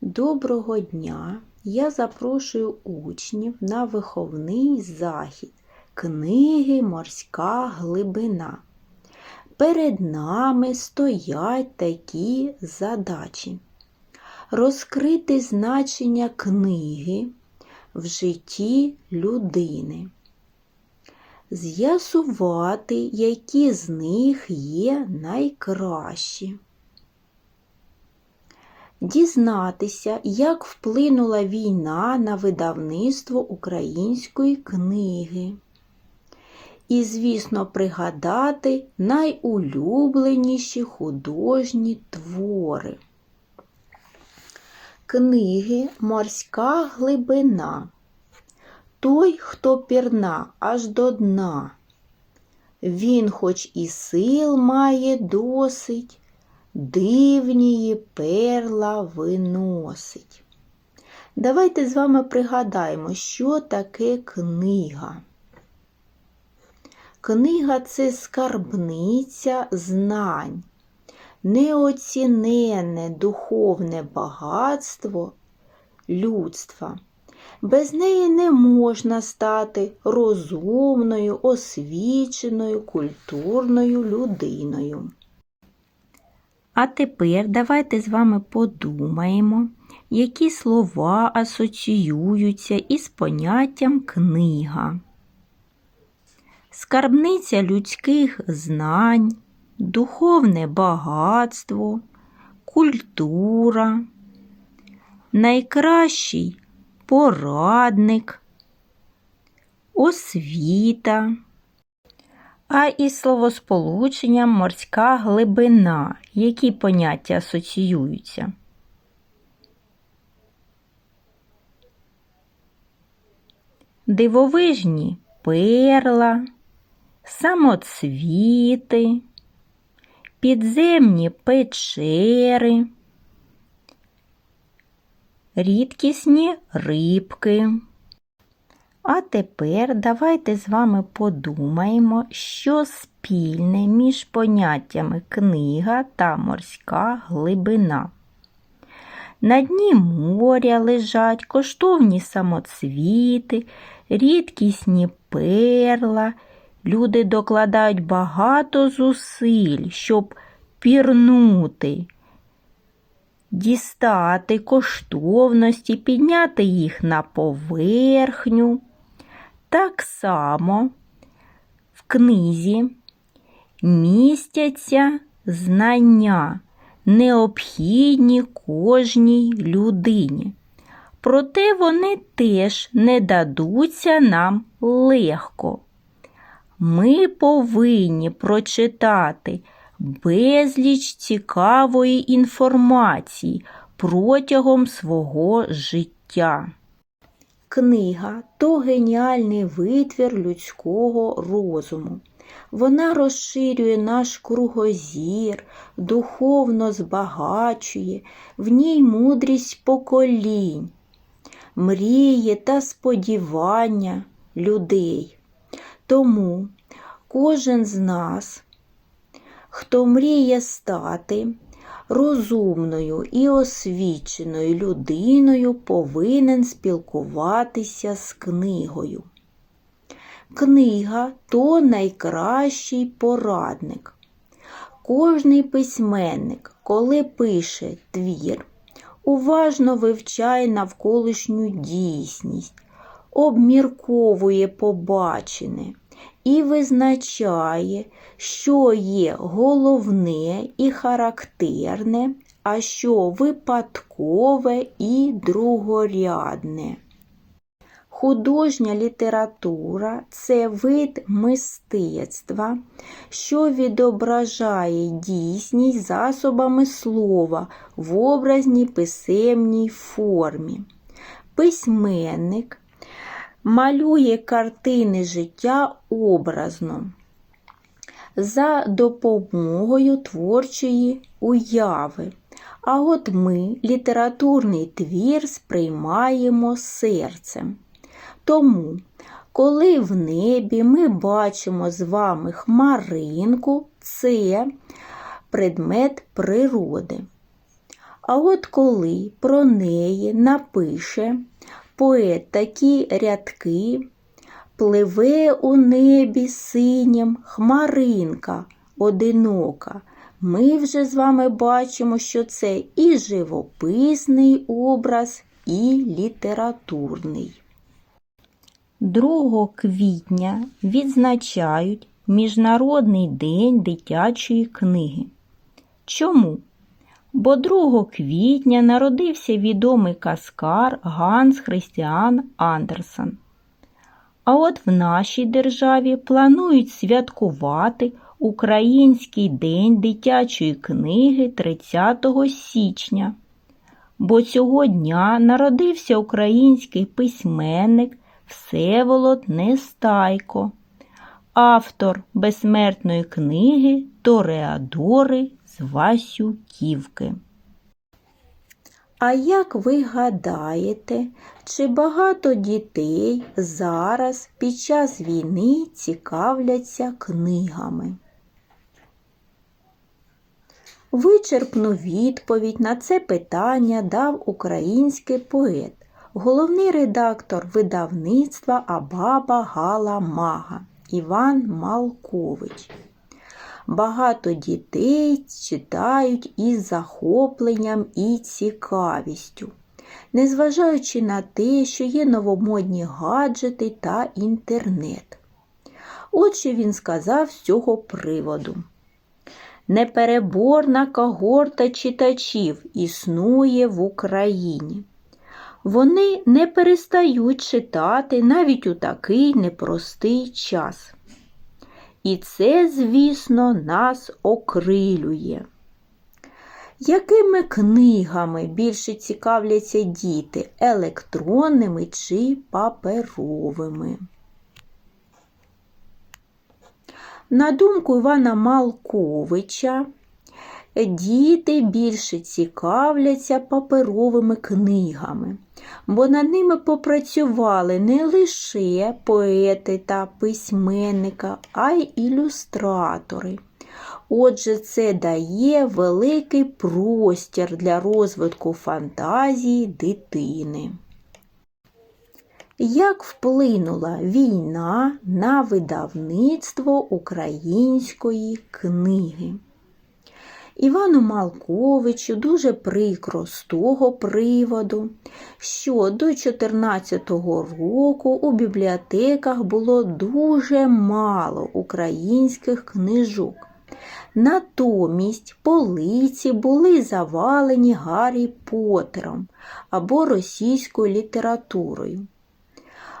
Доброго дня! Я запрошую учнів на виховний захід книги Морська глибина. Перед нами стоять такі задачі. Розкрити значення книги в житті людини. З'ясувати, які з них є найкращі. Дізнатися, як вплинула війна на видавництво української книги. І, звісно, пригадати найулюбленіші художні твори. Книги Морська глибина. Той, хто пірна аж до дна. Він, хоч і сил має досить, дивнії перла виносить. Давайте з вами пригадаємо, що таке книга. Книга це скарбниця знань, неоціненне духовне багатство людства. Без неї не можна стати розумною, освіченою, культурною людиною. А тепер давайте з вами подумаємо, які слова асоціюються із поняттям книга. Скарбниця людських знань, духовне багатство, культура, найкращий порадник, освіта. А із словосполученням морська глибина, які поняття асоціюються? Дивовижні перла, самоцвіти, підземні печери, рідкісні рибки. А тепер давайте з вами подумаємо, що спільне між поняттями книга та морська глибина. На дні моря лежать коштовні самоцвіти, рідкісні перла. Люди докладають багато зусиль, щоб пірнути, дістати коштовності, підняти їх на поверхню. Так само в книзі містяться знання, необхідні кожній людині. Проте вони теж не дадуться нам легко. Ми повинні прочитати безліч цікавої інформації протягом свого життя. Книга то геніальний витвір людського розуму. Вона розширює наш кругозір, духовно збагачує, в ній мудрість поколінь, мрії та сподівання людей. Тому кожен з нас, хто мріє стати розумною і освіченою людиною, повинен спілкуватися з книгою. Книга то найкращий порадник. Кожний письменник, коли пише твір, уважно вивчає навколишню дійсність, обмірковує побачене і визначає, що є головне і характерне, а що випадкове і другорядне. Художня література це вид мистецтва, що відображає дійсність засобами слова в образній писемній формі. Письменник малює картини життя образно за допомогою творчої уяви. А от ми літературний твір сприймаємо серцем. Тому, коли в небі ми бачимо з вами хмаринку, це предмет природи. А от коли про неї напише поет такі рядки, пливе у небі синім хмаринка одинока, ми вже з вами бачимо, що це і живописний образ, і літературний. 2 квітня відзначають Міжнародний день дитячої книги. Чому? Бо 2 квітня народився відомий каскар Ганс Христіан Андерсен. А от в нашій державі планують святкувати Український день дитячої книги 30 січня. Бо цього дня народився український письменник Всеволод Нестайко, автор безсмертної книги Тореадори Васюківки. А як ви гадаєте, чи багато дітей зараз під час війни цікавляться книгами? Вичерпну відповідь на це питання дав український поет, головний редактор видавництва Абаба Гала Мага Іван Малкович. Багато дітей читають із захопленням і цікавістю, незважаючи на те, що є новомодні гаджети та інтернет. От що він сказав з цього приводу. Непереборна когорта читачів існує в Україні. Вони не перестають читати навіть у такий непростий час. І це, звісно, нас окрилює. Якими книгами більше цікавляться діти електронними чи паперовими? На думку Івана Малковича, діти більше цікавляться паперовими книгами, бо над ними попрацювали не лише поети та письменника, а й ілюстратори. Отже, це дає великий простір для розвитку фантазії дитини. Як вплинула війна на видавництво української книги? Івану Малковичу дуже прикро з того приводу, що до 2014 року у бібліотеках було дуже мало українських книжок. Натомість полиці були завалені Гаррі Поттером або російською літературою.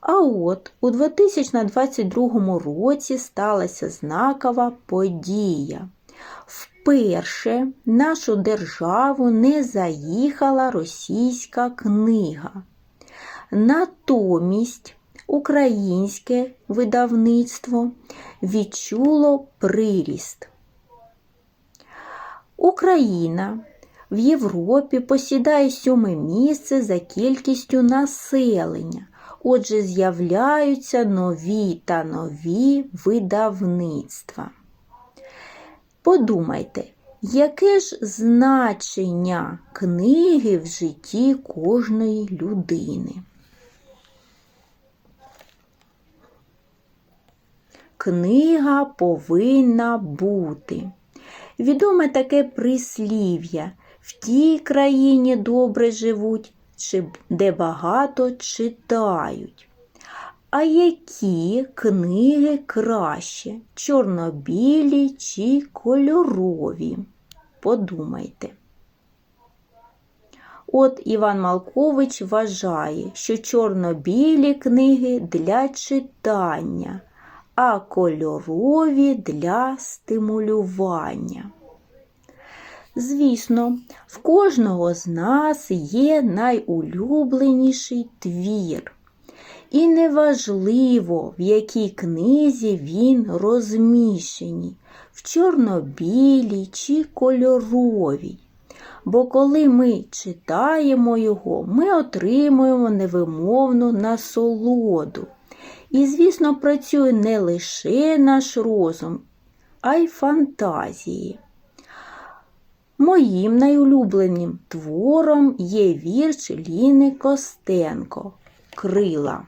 А от у 2022 році сталася знакова подія. Вперше нашу державу не заїхала російська книга. Натомість українське видавництво відчуло приріст. Україна в Європі посідає сьоме місце за кількістю населення. Отже, з'являються нові та нові видавництва. Подумайте, яке ж значення книги в житті кожної людини? Книга повинна бути. Відоме таке прислів'я в тій країні добре живуть, де багато читають. А які книги краще, чорнобілі чи кольорові? Подумайте. От Іван Малкович вважає, що чорно-білі книги для читання, а кольорові для стимулювання. Звісно, в кожного з нас є найулюбленіший твір. І неважливо, в якій книзі він розміщений, в чорно-білій чи кольоровій. Бо коли ми читаємо його, ми отримуємо невимовну насолоду. І, звісно, працює не лише наш розум, а й фантазії. Моїм найулюбленим твором є вірш Ліни Костенко Крила.